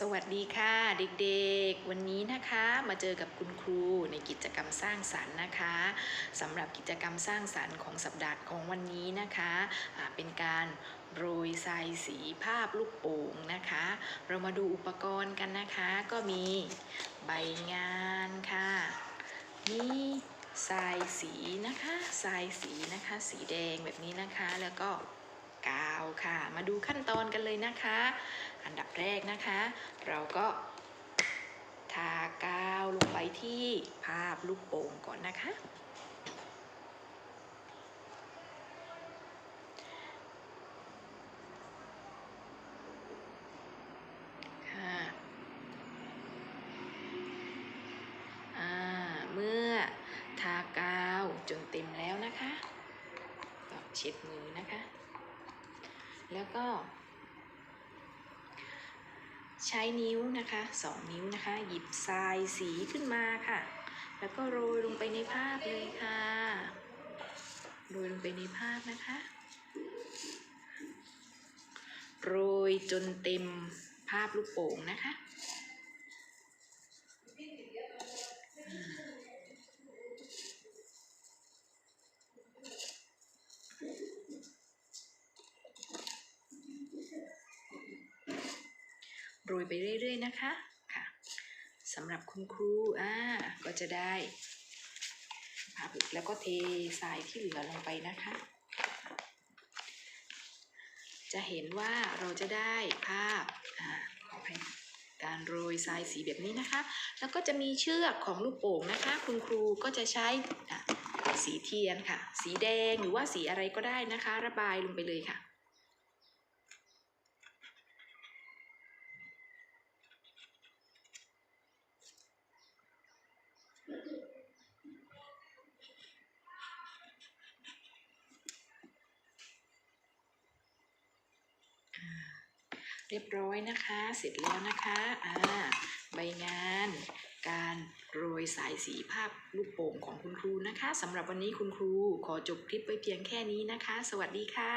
สวัสดีค่ะเด็กๆ วันนี้นะคะมาเจอกับคุณครูในกิจกรรมสร้างสรรค์นะคะสำหรับกิจกรรมสร้างสรรค์ของสัปดาห์ของวันนี้นะคะเป็นการโรยทรายสีภาพลูกโป่งนะคะ เรามาดูอุปกรณ์กันนะคะ ก็มีใบงานค่ะมีทรายสีนะคะทรายสีนะคะ สีแดงแบบนี้นะคะแล้วก็ กาวค่ะ มาดูขั้นตอนกันเลยนะคะ อันดับแรกนะคะ เราก็ทากาวลงไปที่ภาพลูกโป่งก่อนนะคะค่ะเมื่อทากาวจนเต็มแล้วนะคะเช็ดมือนะคะ แล้วก็ ใช้นิ้วนะคะสองนิ้วนะคะ หยิบทรายสีขึ้นมาค่ะ แล้วก็โรยลงไปในภาพเลยค่ะ โรยลงไปในภาพนะคะ โรยจนเต็มภาพลูกโป่งนะคะ โรยไปเรื่อยๆนะคะค่ะสำหรับคุณครูอ่าก็จะได้ภาพแล้วก็เททรายที่เหลือลงไปนะคะ จะเห็นว่าเราจะได้ภาพอ่าขออภัยการโรยทรายสีแบบนี้นะคะ แล้วก็จะมีเชือกของลูกโป่งนะคะ คุณครูก็จะใช้สีเทียนค่ะ สีแดงหรือว่าสีอะไรก็ได้นะคะ ระบายลงไปเลยค่ะ เรียบร้อยนะคะ เสร็จแล้วนะคะอ่าใบงานการโรยสายสีภาพลูกโป่งของคุณครูนะคะสำหรับวันนี้คุณครูขอจบคลิปไว้เพียงแค่นี้นะคะ สวัสดีค่ะ